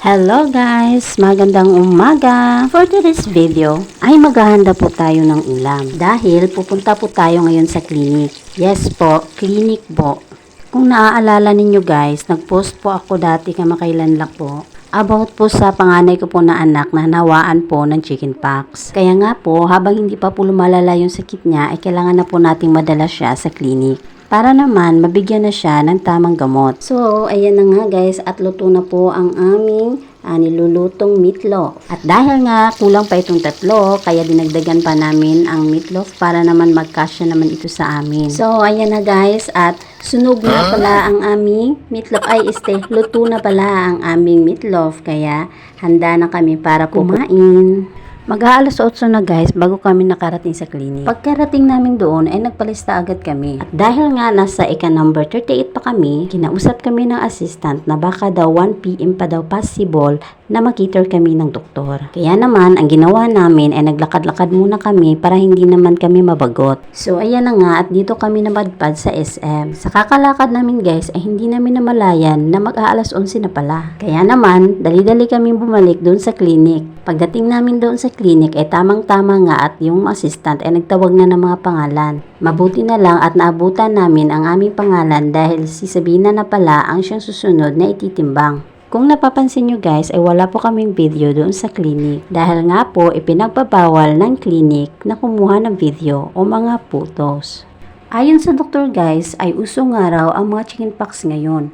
Hello guys! Magandang umaga! For today's video ay maghahanda po tayo ng ulam dahil pupunta po tayo ngayon sa clinic. Yes po, clinic po. Kung naaalala ninyo guys, nagpost po ako dati kamakailan lang po about po sa panganay ko po na anak na nawaan po ng chickenpox. Kaya nga po, habang hindi pa po lumalala yung sakit niya, ay kailangan na po nating madala siya sa clinic para naman mabigyan na siya ng tamang gamot. So, ayan na nga guys at luto na po ang aming ah, nilulutong meatloaf. At dahil nga kulang pa itong tatlo, kaya dinagdagan pa namin ang meatloaf para naman magkasya naman ito sa amin. So, ayan na guys at sunog na pala ang aming meatloaf. Ay, este, luto na pala ang aming meatloaf. Kaya handa na kami para kumain. Mag-aalas 8 na guys bago kami nakarating sa clinic. Pagkarating namin doon ay nagpalista agad kami. At dahil nga nasa ika number 38 pa kami, kinausap kami ng assistant na baka daw 1pm pa daw possible na makiter kami ng doktor. Kaya naman ang ginawa namin ay naglakad-lakad muna kami para hindi naman kami mabagot. So ayan na nga at dito kami namadpad sa SM. Sa kakalakad namin guys ay hindi namin namalayan na mag-aalas 11 na pala. Kaya naman dali-dali kami bumalik doon sa clinic. Pagdating namin doon sa clinic ay tamang-tama nga at yung assistant ay nagtawag na ng mga pangalan. Mabuti na lang at naabutan namin ang aming pangalan dahil si Sabina na pala ang siyang susunod na ititimbang. Kung napapansin nyo guys ay wala po kaming video doon sa clinic dahil nga po ipinagbabawal ng clinic na kumuha ng video o mga photos. Ayon sa doktor guys ay uso nga raw ang mga chickenpox ngayon.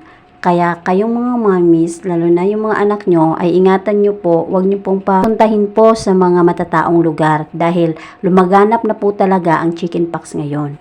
Kaya kayong mga mamis, lalo na yung mga anak nyo, ay ingatan nyo po, huwag nyo pong papuntahin po sa mga matataong lugar dahil lumaganap na po talaga ang chickenpox ngayon.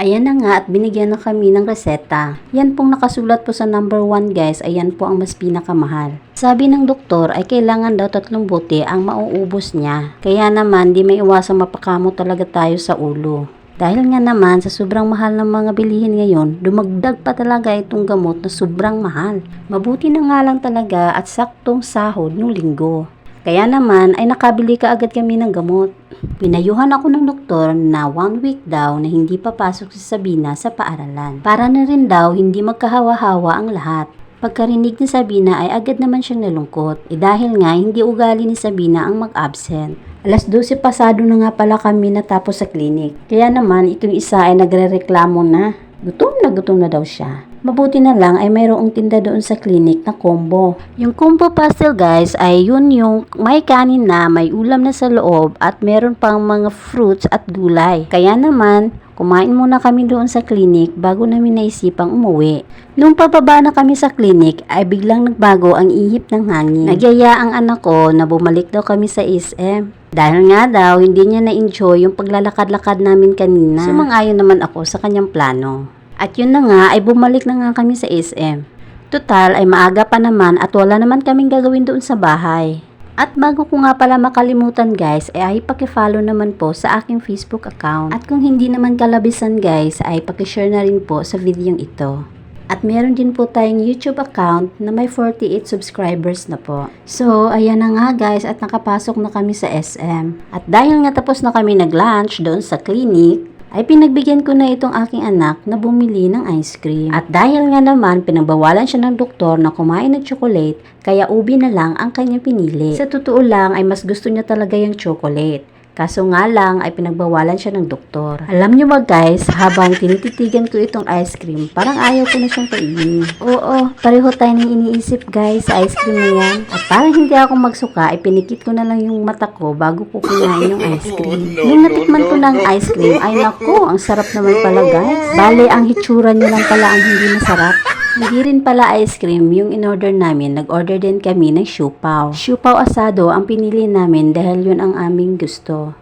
Ayan na nga at binigyan na kami ng reseta. Yan pong nakasulat po sa number 1 guys, ayan po ang mas pinakamahal. Sabi ng doktor ay kailangan daw tatlong bote ang mauubos niya. Kaya naman di may iwasang mapakamo talaga tayo sa ulo. Dahil nga naman sa sobrang mahal ng mga bilihin ngayon, dumagdag pa talaga itong gamot na sobrang mahal. Mabuti na nga lang talaga at saktong sahod nung linggo. Kaya naman ay nakabili ka agad kami ng gamot. Pinayuhan ako ng doktor na one week daw na hindi papasok si Sabina sa paaralan. Para na rin daw hindi magkahawa-hawa ang lahat. Pagkarinig ni Sabina ay agad naman siyang nalungkot. Eh dahil nga hindi ugali ni Sabina ang mag-absent. Alas 12 pasado na nga pala kami natapos sa clinic. Kaya naman itong isa ay nagre-reklamo na. Gutom na gutom na daw siya. Mabuti na lang ay mayroong tinda doon sa clinic na combo. Yung combo pastel guys ay yun yung may kanin na, may ulam na sa loob at meron pang mga fruits at gulay. Kaya naman, kumain muna kami doon sa clinic bago namin naisipang umuwi. Nung pababa na kami sa clinic ay biglang nagbago ang ihip ng hangin. Nagyaya ang anak ko na bumalik daw kami sa SM. Dahil nga daw, hindi niya na-enjoy yung paglalakad-lakad namin kanina. Sumangayon naman ako sa kanyang plano. At yun na nga, ay bumalik na nga kami sa SM. Total ay maaga pa naman at wala naman kaming gagawin doon sa bahay. At bago ko nga pala makalimutan guys, ay ay pakifollow naman po sa aking Facebook account. At kung hindi naman kalabisan guys, ay pakishare na rin po sa videong ito. At meron din po tayong YouTube account na may 48 subscribers na po. So, ayan na nga guys at nakapasok na kami sa SM. At dahil nga tapos na kami nag-lunch doon sa clinic, ay pinagbigyan ko na itong aking anak na bumili ng ice cream. At dahil nga naman pinagbawalan siya ng doktor na kumain ng chocolate, kaya ubi na lang ang kanya pinili. Sa totoo lang ay mas gusto niya talaga yung chocolate. Kaso nga lang ay pinagbawalan siya ng doktor. Alam niyo ba guys, habang tinititigan ko itong ice cream, parang ayaw ko na siyang kainin. Oo, pareho tayo nang iniisip guys sa ice cream na yan. At parang hindi ako magsuka, ay pinikit ko na lang yung mata ko bago ko kumain yung ice cream. Nung natikman ko ng ice cream, ay nako, ang sarap naman pala guys. Bale, ang hitsura niya lang pala ang hindi masarap. Hindi rin pala ice cream yung in-order namin. Nag-order din kami ng siupaw. Siupaw asado ang pinili namin dahil yun ang aming gusto.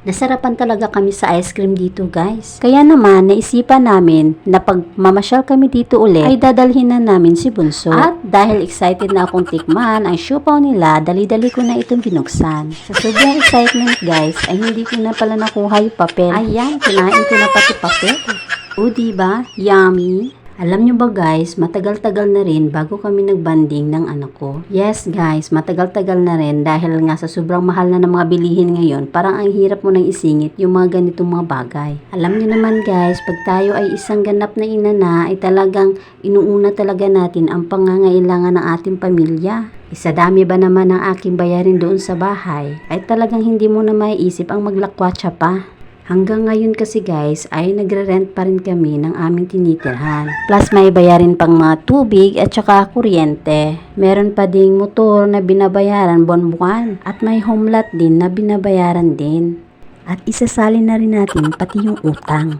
Nasarapan talaga kami sa ice cream dito guys. Kaya naman naisipan namin na pag mamasyal kami dito ulit ay dadalhin na namin si Bunso. At dahil excited na akong tikman ang siupaw nila, dali-dali ko na itong binuksan. Sa sobrang excitement guys ay hindi ko na pala nakuha yung papel. Ayan, kinain ko na pati papel. O diba? Yummy! Alam nyo ba guys, matagal-tagal na rin bago kami nagbanding ng anak ko. Yes guys, matagal-tagal na rin dahil nga sa sobrang mahal na ng mga bilihin ngayon, parang ang hirap mo nang isingit yung mga ganitong mga bagay. Alam nyo naman guys, pag tayo ay isang ganap na ina na, ay talagang inuuna talaga natin ang pangangailangan ng ating pamilya. Isa dami ba naman ang aking bayarin doon sa bahay, ay talagang hindi mo na maiisip ang maglakwatsa pa. Hanggang ngayon kasi guys ay nagre-rent pa rin kami ng aming tinitirhan. Plus may bayarin pang mga tubig at saka kuryente. Meron pa ding motor na binabayaran buwan-buwan. At may home lot din na binabayaran din. At isasali na rin natin pati yung utang.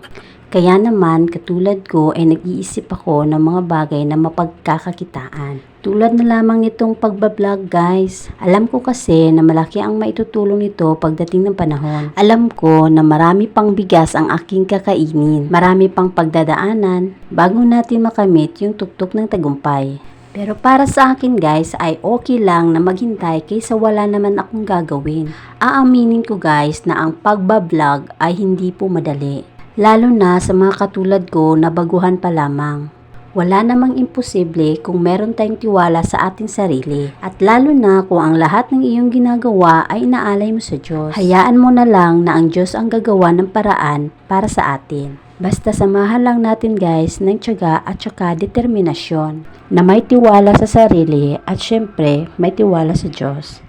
Kaya naman, katulad ko ay nag-iisip ako ng mga bagay na mapagkakakitaan. Tulad na lamang nitong pagbablog guys. Alam ko kasi na malaki ang maitutulong nito pagdating ng panahon. Alam ko na marami pang bigas ang aking kakainin. Marami pang pagdadaanan bago natin makamit yung tuktok ng tagumpay. Pero para sa akin guys ay okay lang na maghintay kaysa wala naman akong gagawin. Aaminin ko guys na ang pagbablog ay hindi po madali. Lalo na sa mga katulad ko na baguhan pa lamang. Wala namang imposible kung meron tayong tiwala sa ating sarili. At lalo na kung ang lahat ng iyong ginagawa ay inaalay mo sa Diyos. Hayaan mo na lang na ang Diyos ang gagawa ng paraan para sa atin. Basta samahan lang natin guys ng tiyaga at saka determinasyon na may tiwala sa sarili at syempre may tiwala sa Diyos.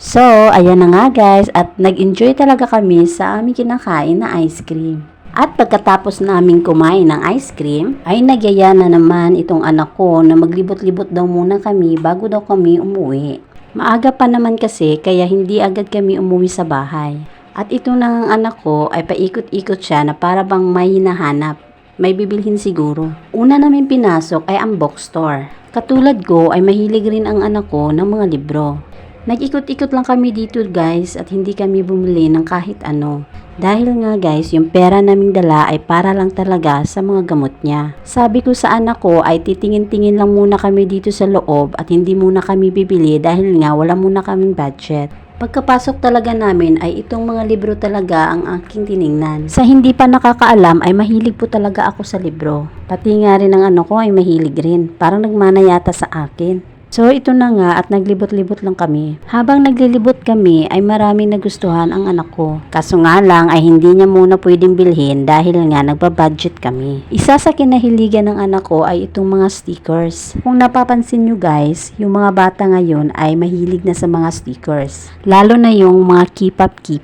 So, ayan na nga guys at nag-enjoy talaga kami sa aming kinakain na ice cream. At pagkatapos naming kumain ng ice cream, ay nagyaya na naman itong anak ko na maglibot-libot daw muna kami bago daw kami umuwi. Maaga pa naman kasi kaya hindi agad kami umuwi sa bahay. At ito ng anak ko ay paikot-ikot siya na para bang may hinahanap. May bibilhin siguro. Una namin pinasok ay ang bookstore. Katulad ko ay mahilig rin ang anak ko ng mga libro. Nag-ikot-ikot lang kami dito guys at hindi kami bumili ng kahit ano. Dahil nga guys, yung pera naming dala ay para lang talaga sa mga gamot niya. Sabi ko sa anak ko ay titingin-tingin lang muna kami dito sa loob at hindi muna kami bibili dahil nga wala muna kaming budget. Pagkapasok talaga namin ay itong mga libro talaga ang aking tiningnan. Sa hindi pa nakakaalam ay mahilig po talaga ako sa libro. Pati nga rin ang ano ko ay mahilig rin. Parang nagmana yata sa akin. So ito na nga at naglibot-libot lang kami. Habang naglilibot kami ay maraming nagustuhan ang anak ko. Kaso nga lang ay hindi niya muna pwedeng bilhin dahil nga nagbabudget kami. Isa sa kinahiligan ng anak ko ay itong mga stickers. Kung napapansin nyo guys, yung mga bata ngayon ay mahilig na sa mga stickers. Lalo na yung mga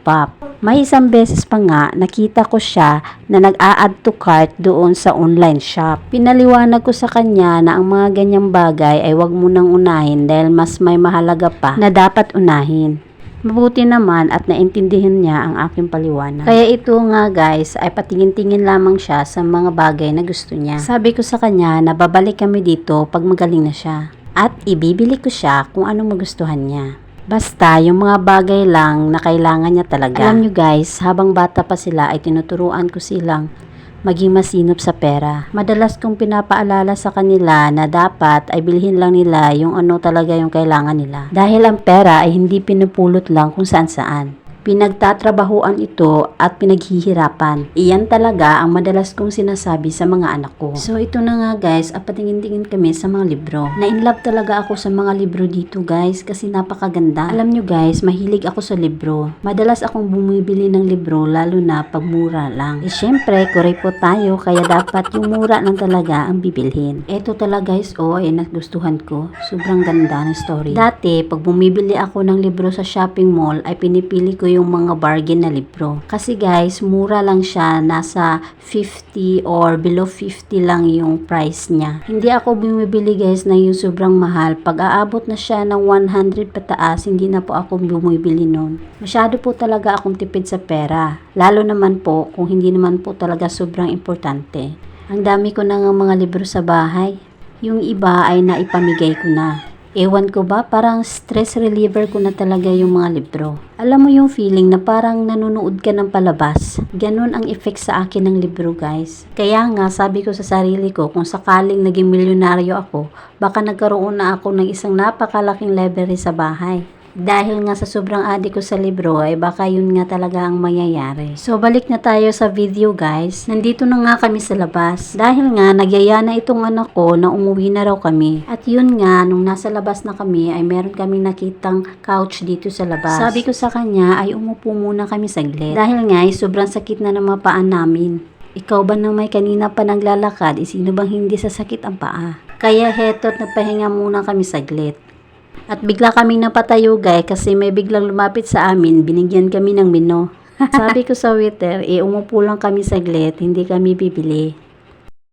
up. May isang beses pa nga nakita ko siya na nag-a-add to cart doon sa online shop. Pinaliwanag ko sa kanya na ang mga ganyang bagay ay wag mo nang unahin dahil mas may mahalaga pa na dapat unahin. Mabuti naman at naintindihan niya ang aking paliwanag. Kaya ito nga guys ay patingin-tingin lamang siya sa mga bagay na gusto niya. Sabi ko sa kanya na babalik kami dito pag magaling na siya. At ibibili ko siya kung anong magustuhan niya. Basta, yung mga bagay lang na kailangan niya talaga. Alam nyo guys, habang bata pa sila ay tinuturuan ko silang maging masinop sa pera. Madalas kong pinapaalala sa kanila na dapat ay bilhin lang nila yung ano talaga yung kailangan nila. Dahil ang pera ay hindi pinupulot lang kung saan saan. Pinagtatrabahuan ito at pinaghihirapan. Iyan talaga ang madalas kong sinasabi sa mga anak ko. So ito na nga guys, at patingin-tingin kami sa mga libro. Na-inlove talaga ako sa mga libro dito guys kasi napakaganda. Alam nyo guys, mahilig ako sa libro. Madalas akong bumibili ng libro lalo na pag mura lang. Eh syempre, kuray po tayo kaya dapat yung mura lang talaga ang bibilhin. Ito talaga guys, oh, ay nagustuhan ko. Sobrang ganda ng story. Dati, pag bumibili ako ng libro sa shopping mall, ay pinipili ko yung mga bargain na libro. Kasi guys, mura lang siya. Nasa 50 or below 50 lang yung price niya. Hindi ako bumibili guys na yung sobrang mahal. Pag aabot na siya ng 100 pataas, hindi na po ako bumibili noon. Masyado po talaga akong tipid sa pera. Lalo naman po kung hindi naman po talaga sobrang importante. Ang dami ko na nga mga libro sa bahay. Yung iba ay naipamigay ko na. Ewan ko ba, parang stress reliever ko na talaga yung mga libro. Alam mo yung feeling na parang nanonood ka ng palabas. Ganon ang effect sa akin ng libro guys. Kaya nga sabi ko sa sarili ko, kung sakaling naging milyonaryo ako, baka nagkaroon na ako ng isang napakalaking library sa bahay. Dahil nga sa sobrang adik ko sa libro ay baka yun nga talaga ang mangyayari. So balik na tayo sa video guys. Nandito na nga kami sa labas. Dahil nga nagyaya na itong anak ko na umuwi na raw kami. At yun nga nung nasa labas na kami ay meron kami nakitang couch dito sa labas. Sabi ko sa kanya ay umupo muna kami saglit. Dahil nga ay sobrang sakit na ng mga paa namin. Ikaw ba na may kanina pa naglalakad, eh, sino bang hindi sasakit ang paa? Kaya heto't nagpahinga muna kami saglit. At bigla kaming napatayo guys kasi may biglang lumapit sa amin, binigyan kami ng mino. Sabi ko sa waiter, eh umupo lang kami saglit, hindi kami bibili.